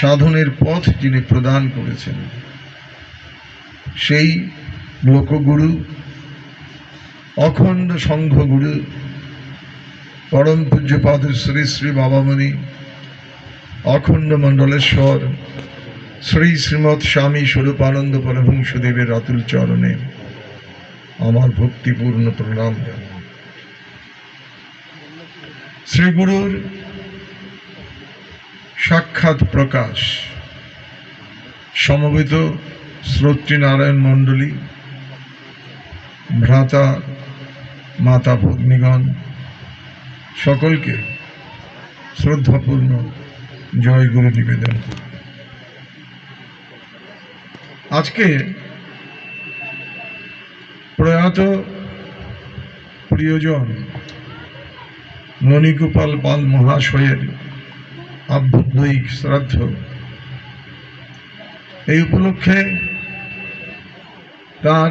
সাধনের পথ যিনি প্রদান করেছেন সেই লোকগুরু, অখণ্ড সংঘগুরু, পরম পূজ্যপাদ শ্রী শ্রী বাবামণি, অখণ্ড মণ্ডলেশ্বর, শ্রী শ্রীমৎ স্বামী স্বরূপানন্দ পরমহংসদেবের অতুল চরণে আমার ভক্তিপূর্ণ প্রণাম। শ্রীগুরুর সাক্ষাৎ প্রকাশ। সমবেত শ্রোত্রী নারায়ণ মণ্ডলী, ভ্রাতা, মাতা ভগ্নীগণ, সকলকে শ্রদ্ধাপূর্ণ জয় গুরু নিবেদন আজকে প্রয়াত প্রিয়জন মণিগোপাল পাল মহাশয়ের আভ্যন্তরিক শ্রাদ্ধ। এই উপলক্ষে তার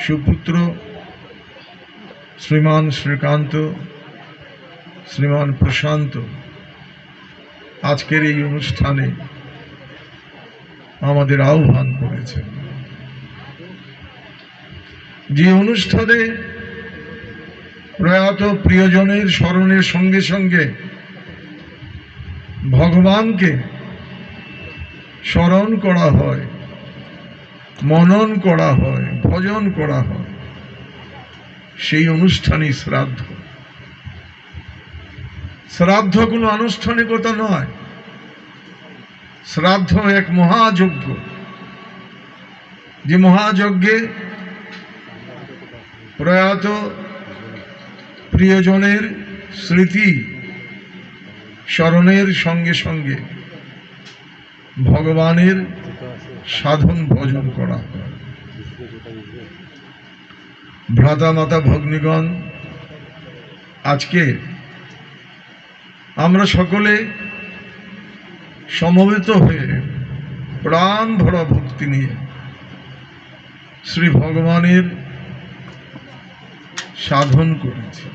সুপুত্র শ্রীমান শ্রীকান্ত, শ্রীমান প্রশান্ত আজকের এই অনুষ্ঠানে আমাদের আহ্বান করেছেন। যে অনুষ্ঠানে প্রয়াত প্রিয়জনের স্মরণের সঙ্গে সঙ্গে ভগবানকে স্মরণ করা হয়, মনন করা হয়, ভজন করা হয়, সেই অনুষ্ঠানই শ্রাদ্ধ। শ্রাদ্ধ কোনো আনুষ্ঠানিকতা নয়। শ্রাদ্ধ এক মহাযজ্ঞ। যে মহাযজ্ঞে প্রয়াত প্রিয়জনের স্মৃতি স্মরণের সঙ্গে সঙ্গে ভগবানের সাধন ভজন করা। ভ্রাতা মাতা ভগ্নীগণ, আজকে আমরা সকলে সমবেত হয়ে প্রাণ ভরা ভক্তি নিয়ে শ্রী ভগবানের সাধন করেছি।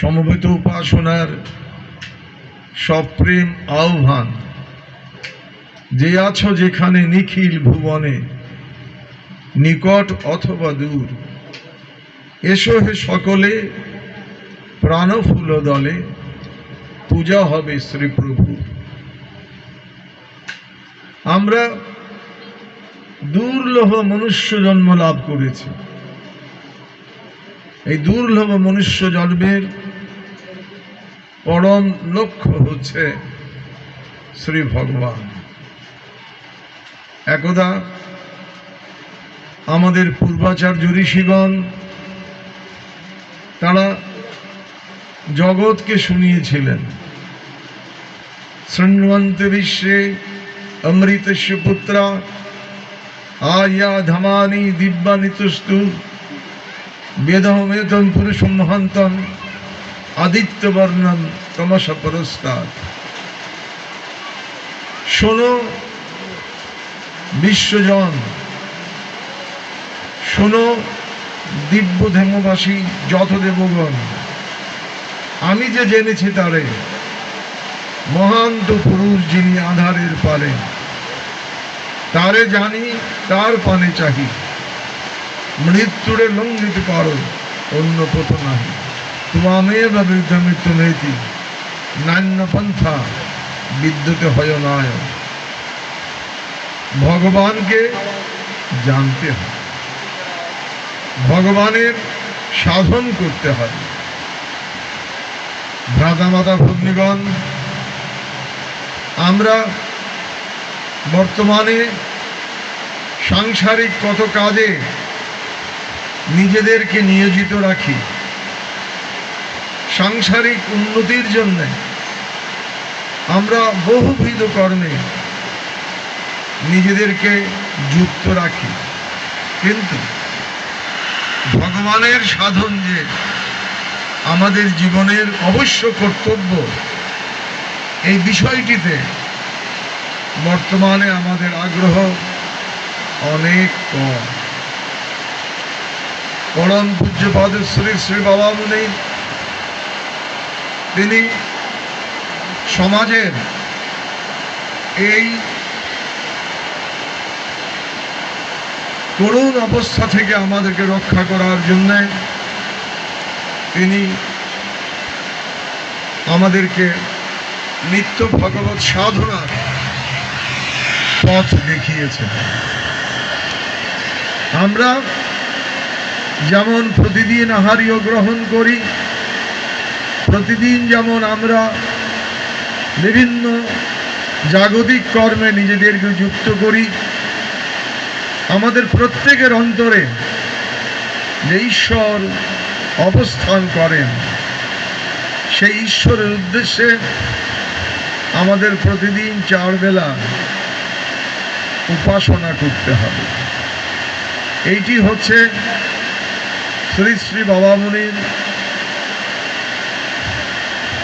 সমবেত উপাসনার সপ্রেম আহ্বান। যে আছো যেখানে নিখিল ভুবনে, নিকট অথবা দূর, এসো হে সকলে প্রাণফুল দলে পূজা হবে শ্রী প্রভু আমরা দুর্লভ মনুষ্য জন্ম লাভ করেছি। এই দুর্লভ মনুষ্য জন্মের পরম লক্ষ্য হচ্ছে শ্রী ভগবান। একদা আমাদের পূর্বাচার্য ঋষিগণ, তারা জগৎকে শুনিয়েছিলেন। শৃণ্বন্ত বিশ্বে অমৃতস্য পুত্রা, আয়া ধমানি দিব্যানিতুস্তু বেদমেতন পুরুষ মহান্তন মহান্তম আদিত্যবর্ণম তমস পুরস্কার। শোনো, বিশ্বজন, শোনো দিব্য ধেমবাসী যত দেবগণ আমি যে জেনেছি তারে মহান্ত পুরুষ যিনি আধারের পারে, তারে জানি, তার পানে চাহি, মৃত্যুরে লঙ্ঘিত করো অন্য পথ নাহি। তোমামে বা বৃদ্ধ মৃত্যু নেতি নান্য পন্থা বিদ্যুতে হয় নয় ভগবানকে জানতে হয়। ভগবানের সাধন করতে হয়। ভ্রাতা মাতা ভগ্নিগণ, আমরা বর্তমানে সাংসারিক কত কাজে নিজেদেরকে নিয়োজিত রাখি। সাংসারিক উন্নতির জন্য আমরা বহুবিধ কর্মে নিজেদেরকে যুক্ত রাখি। কিন্তু ভগবানের সাধন যে আমাদের জীবনের অবশ্য কর্তব্য, এই বিষয়টিতে বর্তমানে আমাদের আগ্রহ অনেক কম। পরম পূজ্যপাদ শ্রী শ্রী বাবা মুনি তিনি সমাজের এই করুণ অবস্থা থেকে আমাদেরকে রক্ষা করার জন্য তিনি আমাদেরকে নিত্য ভগবত সাধনার পথ দেখিয়েছেন। আমরা যেমন প্রতিদিন আহারীয় গ্রহণ করি প্রতিদিন যেমন আমরা বিভিন্ন জাগতিক কর্মে নিজেদেরকে যুক্ত করি, আমাদের প্রত্যেকের অন্তরে যে ঈশ্বর অবস্থান করেন, সেই ঈশ্বরের উদ্দেশ্যে আমাদের প্রতিদিন চার বেলা উপাসনা করতে হবে। এইটি হচ্ছে শ্রী শ্রী বাবামণির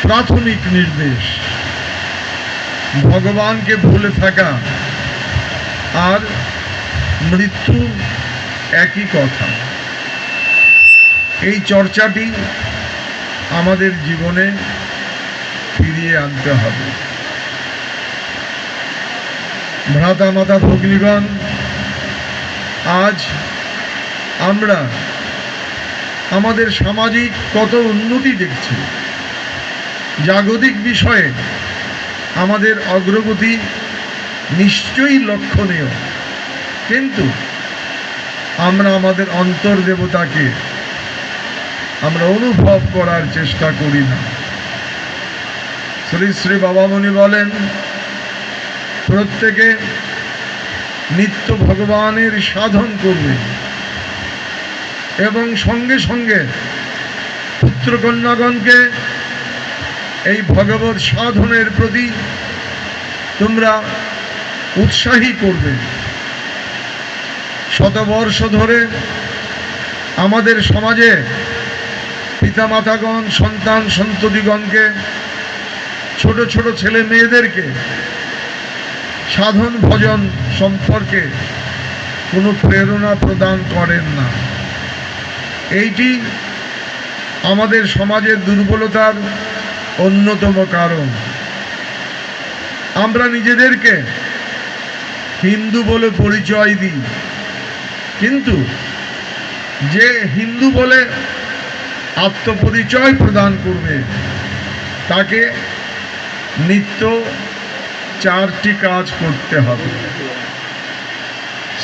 প্রাথমিক নির্দেশ। ভগবানকে ভুলে থাকা আর মৃত্যু একই কথা। এই চর্চাটি আমাদের জীবনে ফিরিয়ে আনতে হবে। ভ্রাতা মাতা ভগ্নীগণ, আজ আমরা আমাদের সামাজিক কত উন্নতি দেখছি। জাগতিক বিষয়ে আমাদের অগ্রগতি নিশ্চয়ই লক্ষণীয়। কিন্তু আমরা আমাদের অন্তর দেবতাকে আমরা অনুভব করার চেষ্টা করি না। শ্রী শ্রী বাবামণি বলেন, প্রত্যেকে নিত্য ভগবানের সাধন করবে এবং সঙ্গে সঙ্গে পুত্রকন্যাগণকে এই ভগবত সাধনের প্রতি তোমরা উৎসাহী করবে। শতবর্ষ ধরে আমাদের সমাজে পিতামাতাগণ, সন্তান, সন্ততিগণকে, ছোট ছোট ছেলে মেয়েদেরকে, সাধন ভজন সম্পর্কে কোনো প্রেরণা প্রদান করেন না। এইটি আমাদের সমাজের দুর্বলতার অন্যতম কারণ। আমরা নিজেদেরকে হিন্দু বলে পরিচয় দিই। কিন্তু যে হিন্দু বলে আত্মপরিচয় প্রদান করবে, তাকে নিত্য চারটি কাজ করতে হবে।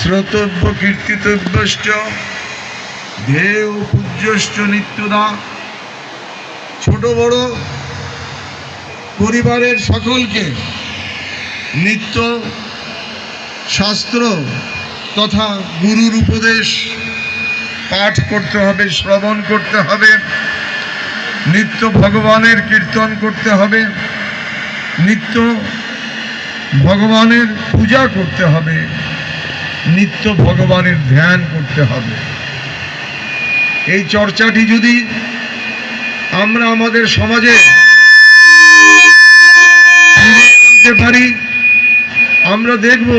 শ্রোতব্য, কীর্তিতব্যশ্চ, ধ্যেয়, পূজ্যশ্চ, নিত্যদা, ছোট বড় পরিবারের সকলকে নিত্য শাস্ত্র তথা গুরুর উপদেশ পাঠ করতে হবে, শ্রবণ করতে হবে, নিত্য ভগবানের কীর্তন করতে হবে, নিত্য ভগবানের পূজা করতে হবে, নিত্য ভগবানের ধ্যান করতে হবে। এই চর্চাটি যদি আমরা আমাদের সমাজে আনতে পারি আমরা দেখব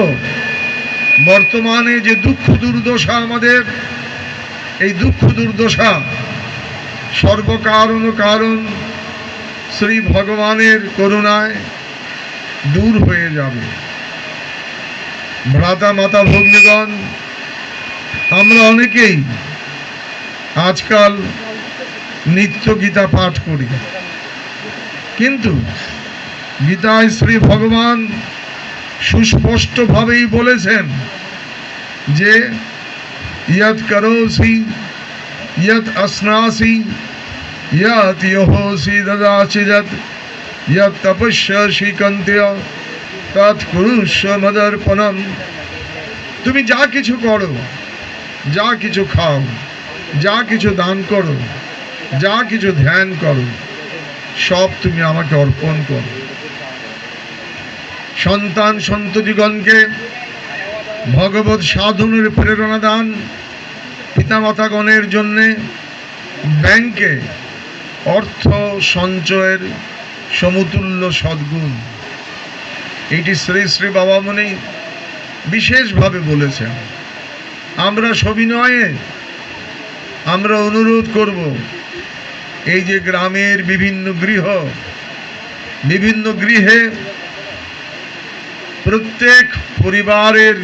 বর্তমানে যে দুঃখ দুর্দশা আমাদের। এই দুঃখ দুর্দশা সর্বকারণ কারণ শ্রী ভগবানের করুণায় দূর হয়ে যাবে। ভ্রাতা মাতা ভগ্নীগণ, আমরা অনেকেই আজকাল নিত্য গীতা পাঠ করি। কিন্তু গীতায় শ্রী ভগবান সুস্পষ্টভাবেই বলেছেন যে ইয়ৎ করোসি ইয়ৎ আসনাসি ইয়ৎ ইহোসি দদাসি যৎ ইয়ৎ তপস্যসি কন্ত্য, তৎ কুরুষ্ব মদর্পণম। তুমি যা কিছু করো, যা কিছু খাও, যা কিছু দান করো, যা কিছু ধ্যান করো, সব তুমি আমাকে অর্পণ করো। সন্তান সন্ততিগণকে ভগবত সাধনের প্রেরণা দান পিতামাতাগণের জন্যে ব্যাংকে অর্থ সঞ্চয়ের সমতুল্য সদ্গুণ। এইটি শ্রী শ্রী বাবা বাবামণি বিশেষভাবে বলেছেন। আমরা সবিনয়ে আমরা অনুরোধ করব, এই যে গ্রামের বিভিন্ন গৃহ, বিভিন্ন গৃহে প্রত্যেক পরিবারের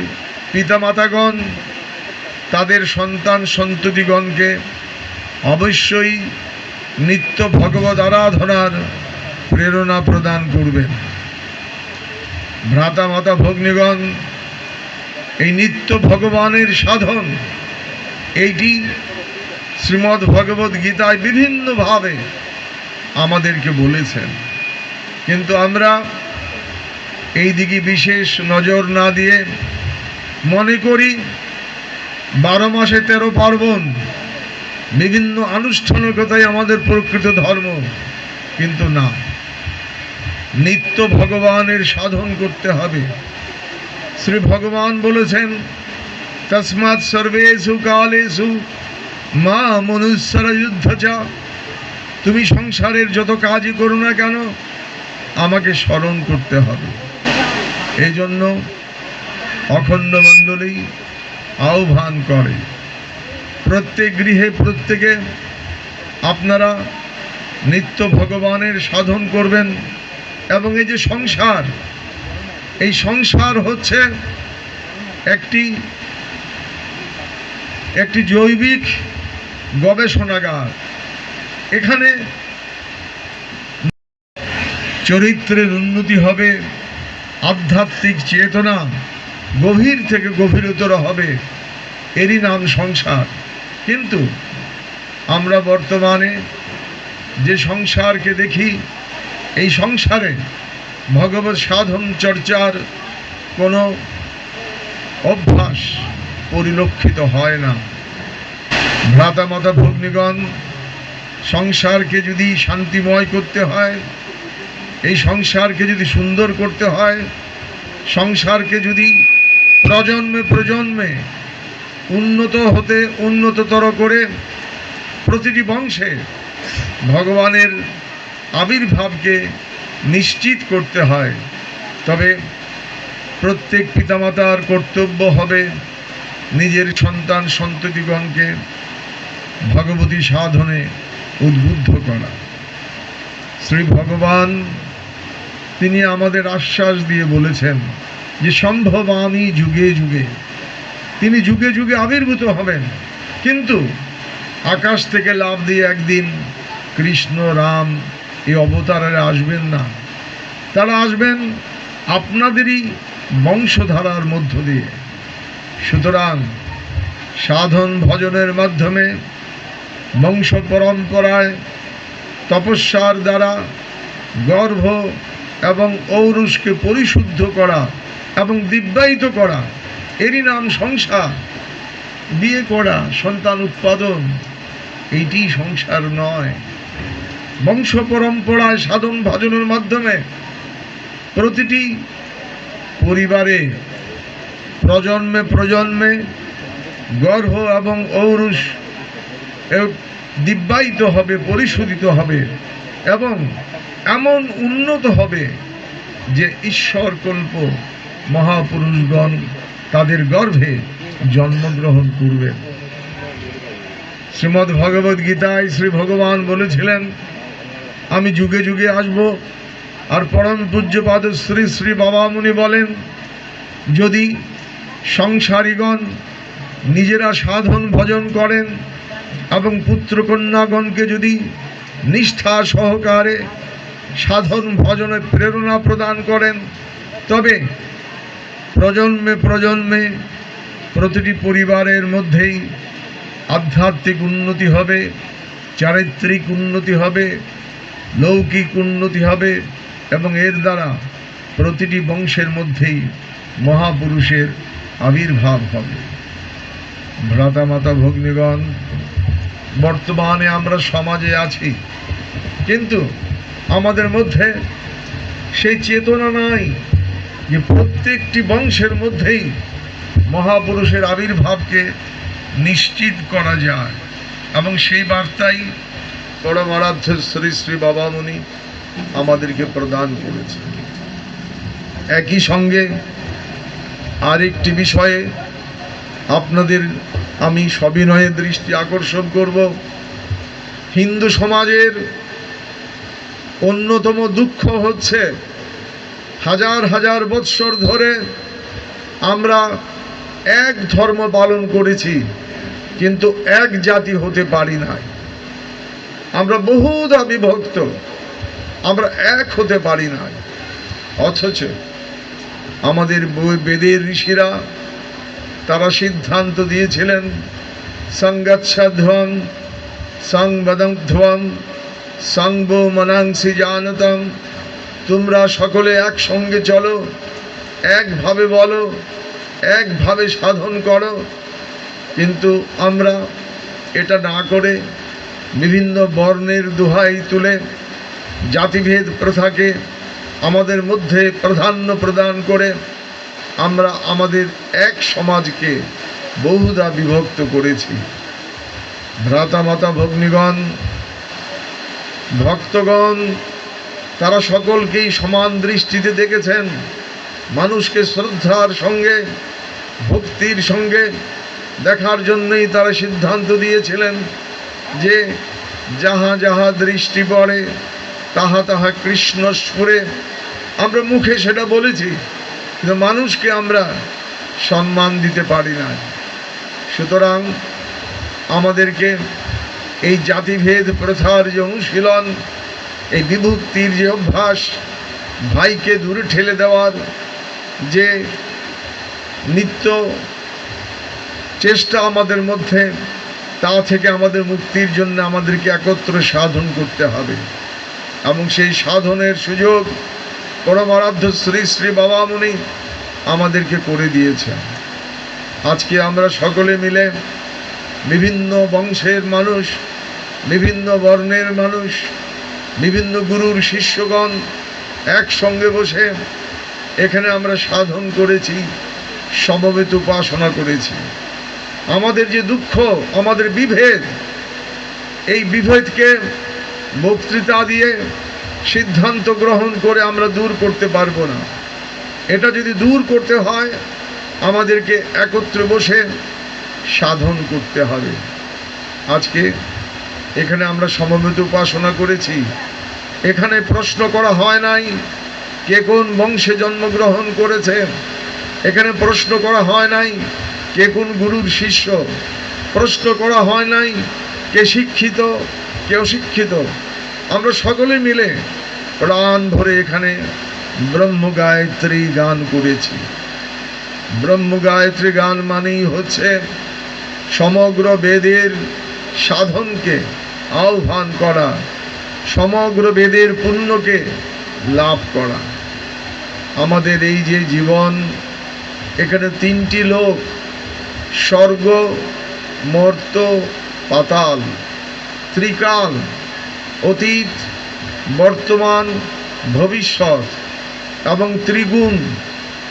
পিতামাতাগণ, তাদের সন্তান সন্ততিগণকে অবশ্যই নিত্য ভগবত আরাধনার প্রেরণা প্রদান করবেন। ভ্রাতা, মাতা, ভগ্নীগণ, এই নিত্য ভগবানের সাধন, এইটি শ্রীমদ্ ভগবত গীতায় বিভিন্নভাবে আমাদেরকে বলেছেন। কিন্তু আমরা এই দিকে বিশেষ নজর না দিয়ে মনে করি বারো মাসে তেরো পার্বণ বিভিন্ন আনুষ্ঠানিকতাই আমাদের প্রকৃত ধর্ম, কিন্তু না। নিত্য ভগবানের সাধন করতে হবে। শ্রী ভগবান বলেছেন, তসমাৎ সর্বেষু কালেষু মা মনুষ্যর যুদ্ধ চা। তুমি সংসারের যত কাজই করো না কেন, আমাকে স্মরণ করতে হবে। এই জন্য অখণ্ড মণ্ডলী আহ্বান করে। প্রত্যেক গৃহে প্রত্যেকে আপনারা নিত্য ভগবানের সাধন করবেন এবং এই যে সংসার, এই সংসার হচ্ছে একটি একটি জৈবিক গবেষণাগার। এখানে চরিত্রের উন্নতি হবে। আধ্যাত্মিক চেতনা গভীর থেকে গভীরতর হবে। এরই নাম সংসার। কিন্তু আমরা বর্তমানে যে সংসারকে দেখি, এই সংসারে ভগবত সাধন চর্চার কোনো অভ্যাস পরিলক্ষিত হয় না। ভ্রাতা মাতা ভগ্নীগণ সংসারকে যদি শান্তিময় করতে হয় এই সংসারকে যদি সুন্দর করতে হয়, সংসারকে যদি প্রজন্মে প্রজন্মে উন্নত হতে উন্নততর করে প্রতিটি বংশে ভগবানের আবির্ভাবকে নিশ্চিত করতে হয়, তবে প্রত্যেক পিতামাতার কর্তব্য হবে নিজের সন্তান সন্ততিগণকে ভগবতী সাধনে উদ্বুদ্ধ করা। শ্রী ভগবান তিনি আমাদের আশ্বাস দিয়ে বলেছেন যে সম্ভব আমি যুগে যুগে। তিনি যুগে যুগে আবির্ভূত হবেন। কিন্তু আকাশ থেকে লাভ দিয়ে একদিন কৃষ্ণ, রাম এই অবতারে আসবেন না। তারা আসবেন আপনাদেরই বংশধারার মধ্য দিয়ে। সুতরাং সাধন ভজনের মাধ্যমে বংশ পরম্পরায় তপস্যার দ্বারা গর্ভ এবং ঔরুষকে পরিশুদ্ধ করা এবং দিব্যায়িত করা। এরই নাম সংসার। বিয়ে করা, সন্তান উৎপাদন, এইটি সংসার নয়। বংশ পরম্পরায় সাধন ভজনের মাধ্যমে প্রতিটি পরিবারে প্রজন্মে প্রজন্মে গর্ভ এবং ঔরুষ দিব্যায়িত হবে, পরিশোধিত হবে এবং এমন উন্নত হবে যে ঈশ্বর কল্প মহাপুরুষগণ তাদের গর্ভে জন্মগ্রহণ করবেন। শ্রীমদ্ ভগবদ গীতায় শ্রী ভগবান বলেছিলেন, আমি যুগে যুগে আসব আর পরম পূজ্যপাদ শ্রী শ্রী বাবামুনি বলেন, যদি সংসারীগণ নিজেরা সাধন ভজন করেন এবং পুত্রকন্যাগণকে যদি নিষ্ঠা সহকারে সাধন ভজনে প্রেরণা প্রদান করেন। তবে প্রজন্মে প্রজন্মে প্রতিটি পরিবারের মধ্যেই আধ্যাত্মিক উন্নতি হবে, চারিত্রিক উন্নতি হবে, লৌকিক উন্নতি হবে এবং এর দ্বারা প্রতিটি বংশের মধ্যেই মহাপুরুষের আবির্ভাব হবে। ভ্রাতা মাতা ভগ্নীগণ, বর্তমানে আমরা সমাজে আছি, কিন্তু আমাদের মধ্যে সেই চেতনা নাই যে প্রত্যেকটি বংশের মধ্যেই মহাপুরুষের আবির্ভাবকে নিশ্চিত করা যায়। এবং সেই বার্তাই পরমারাধ্য শ্রী শ্রী বাবামণি আমাদেরকে প্রদান করেছে একই সঙ্গে আরেকটি বিষয়ে আপনাদের আমি সবিনয়ে দৃষ্টি আকর্ষণ করব। হিন্দু সমাজের অন্যতম দুঃখ হচ্ছে হাজার হাজার বৎসর ধরে আমরা এক ধর্ম পালন করেছি, কিন্তু এক জাতি হতে পারি নাই। আমরা বহুধা বিভক্ত আমরা এক হতে পারি নাই। অথচ আমাদের বেদের ঋষিরা তারা সিদ্ধান্ত দিয়েছিলেন সঙ্গচ্ছধ্বম সংবদধ্বম সংব মনাংসি জানতম। তোমরা সকলে একসঙ্গে চলো, একভাবে বলো, একভাবে সাধন করো। কিন্তু আমরা এটা না করে বিভিন্ন বর্ণের দোহাই তুলে জাতিভেদ প্রথাকে আমাদের মধ্যে প্রাধান্য প্রদান করে আমরা আমাদের এক সমাজকে বহুধা বিভক্ত করেছি। ভ্রাতা মাতা ভগ্নীগণ ভক্তগণ, তারা সকলকেই সমান দৃষ্টিতে দেখেছেন। মানুষকে শ্রদ্ধার সঙ্গে, ভক্তির সঙ্গে দেখার জন্যই তারা সিদ্ধান্ত দিয়েছিলেন যে যাহা যাহা দৃষ্টি পড়ে, তাহা তাহা কৃষ্ণ সুরে আমরা মুখে সেটা বলেছি, কিন্তু মানুষকে আমরা সম্মান দিতে পারি না। সুতরাং আমাদেরকে এই জাতিভেদ প্রথার যে অনুশীলন, এই বিভক্তির যে অভ্যাস, ভাইকে দূরে ঠেলে দেওয়ার যে নিত্য চেষ্টা আমাদের মধ্যে, তা থেকে আমাদের মুক্তির জন্য আমাদেরকে একত্র সাধন করতে হবে। এবং সেই সাধনের সুযোগ পরমারাধ্য শ্রী শ্রী বাবামণি আমাদেরকে করে দিয়েছেন। আজকে আমরা সকলে মিলে বিভিন্ন বংশের মানুষ, বিভিন্ন বর্ণের মানুষ, বিভিন্ন গুরুর শিষ্যগণ একসঙ্গে বসে এখানে আমরা সাধন করেছি, সমবেত উপাসনা করেছি। আমাদের যে দুঃখ, আমাদের বিভেদ, এই বিভেদকে বক্তৃতা দিয়ে সিদ্ধান্ত গ্রহণ করে আমরা দূর করতে পারব না। এটা যদি দূর করতে হয়, আমাদেরকে একত্রে বসে সাধন করতে হবে। আজকে এখানে আমরা সমবেত উপাসনা করেছি। এখানে প্রশ্ন করা হয় নাই, কে কোন বংশে জন্মগ্রহণ করেছে এখানে প্রশ্ন করা হয় নাই, কে কোন গুরুর শিষ্য? প্রশ্ন করা হয় নাই, কে শিক্ষিত, কে অশিক্ষিত? আমরা সকলে মিলে প্রাণ ভরে এখানে ব্রহ্ম গায়ত্রী গান করেছি। ব্রহ্ম গায়ত্রী গান মানেই হচ্ছে সমগ্র বেদের সাধনকে আহ্বান করা, সমগ্র বেদের পুণ্যকে লাভ করা। আমাদের এই যে জীবন, এখানে তিনটি লোক, স্বর্গ, মর্ত, পাতাল, ত্রিকাল, অতীত, বর্তমান, ভবিষ্যৎ এবং ত্রিগুণ,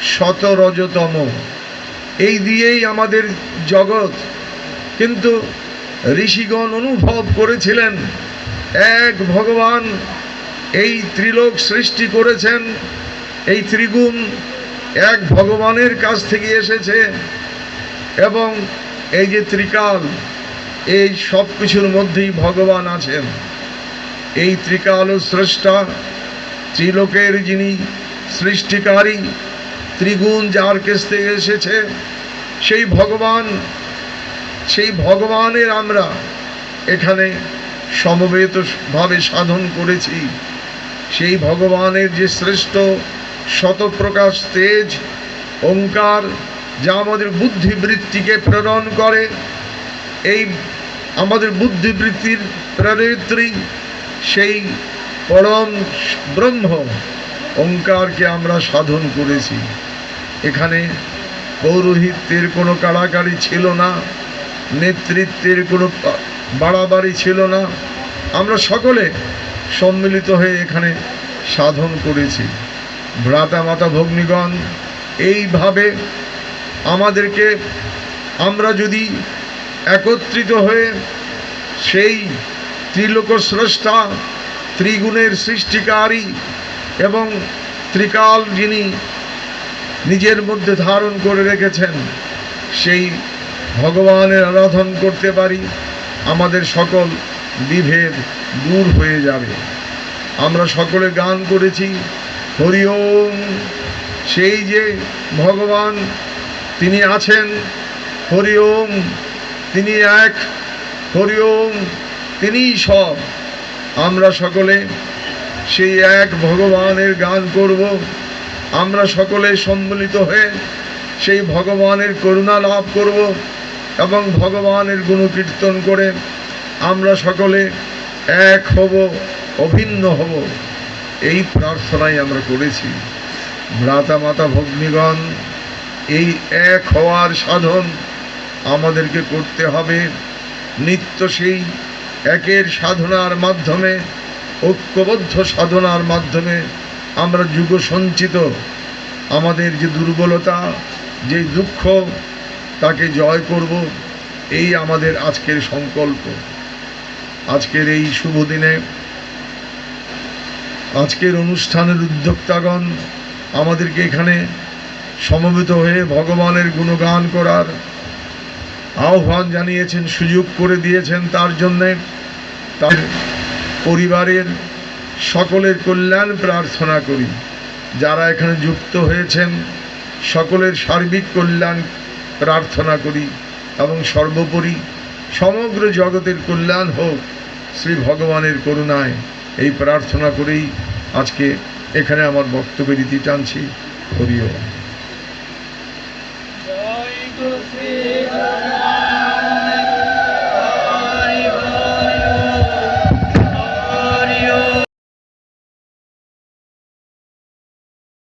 শতরজতম। এই দিয়েই আমাদের জগৎ কিন্তু ঋষিগণ অনুভব করেছিলেন, এক ভগবান এই ত্রিলোক সৃষ্টি করেছেন, এই ত্রিগুণ এক ভগবানের কাছ থেকে এসেছে এবং এই যে ত্রিকাল, এই সব কিছুর মধ্যেই ভগবান আছেন। এই ত্রিকাল স্রষ্টা, ত্রিলোকের যিনি সৃষ্টিকারী, ত্রিগুণ যার কাছ থেকে এসেছে, সেই ভগবান সেই ভগবানের আমরা এখানে সমবেতভাবে সাধন করেছি। সেই ভগবানের যে শ্রেষ্ঠ শতপ্রকাশ তেজ, ওঙ্কার, যা আমাদের বুদ্ধিবৃত্তিকে প্রেরণ করে, এই আমাদের বুদ্ধিবৃত্তির প্রেরিত্রী সেই পরম ব্রহ্ম ওঙ্কারকে আমরা সাধন করেছি। এখানে পৌরোহিত্যের কোনো কাড়াকাড়ি ছিল না। নেতৃত্বের কোনো বাড়াবাড়ি ছিল না। আমরা সকলে সম্মিলিত হয়ে এখানে সাধন করেছি। ভ্রাতা মাতা ভগ্নীগণ, এইভাবে আমাদেরকে আমরা যদি একত্রিত হয়ে সেই ত্রিলোক স্রষ্টা ত্রিগুণের সৃষ্টিকারী এবং ত্রিকাল যিনি নিজের মধ্যে ধারণ করে রেখেছেন, সেই ভগবানের আরাধন করতে পারি, আমাদের সকল বিভেদ দূর হয়ে যাবে। আমরা সকলে গান করেছি, হরি ওম। সেই যে ভগবান, তিনি আছেন, হরি ওম। তিনি এক, হরি ওম। তিনিই সব। আমরা সকলে সেই এক ভগবানের গান করব। আমরা সকলে সম্মিলিত হয়ে সেই ভগবানের করুণা লাভ করব। এবং ভগবানের গুণকীর্তন করে আমরা সকলে এক হব, অভিন্ন হব। এই প্রার্থনাই আমরা করেছি। ভ্রাতা মাতা ভগ্নীগণ, এই এক হওয়ার সাধন আমাদেরকে করতে হবে। নিত্য সেই একের সাধনার মাধ্যমে, ঐক্যবদ্ধ সাধনার মাধ্যমে আমরা যুগ সঞ্চিত আমাদের যে দুর্বলতা, যে দুঃখ তাকে জয় করব, এই আমাদের আজকের সংকল্প। আজকের এই শুভ দিনে, আজকের অনুষ্ঠানের উদ্যোক্তাগণ আমাদেরকে এখানে সমবেত হয়ে ভগবানের গুণগান করার আহ্বান জানিয়েছেন, সুযোগ করে দিয়েছেন। তার জন্যে তার পরিবারের সকলের কল্যাণ প্রার্থনা করি। যারা এখানে যুক্ত হয়েছেন, সকলের সার্বিক কল্যাণ প্রার্থনা করি এবং সর্বোপরি সমগ্র জগতের কল্যাণ হোক, শ্রী ভগবানের করুণায় এই প্রার্থনা করেই আজকে এখানে আমার বক্তব্যের ইতি টানছি। হরিও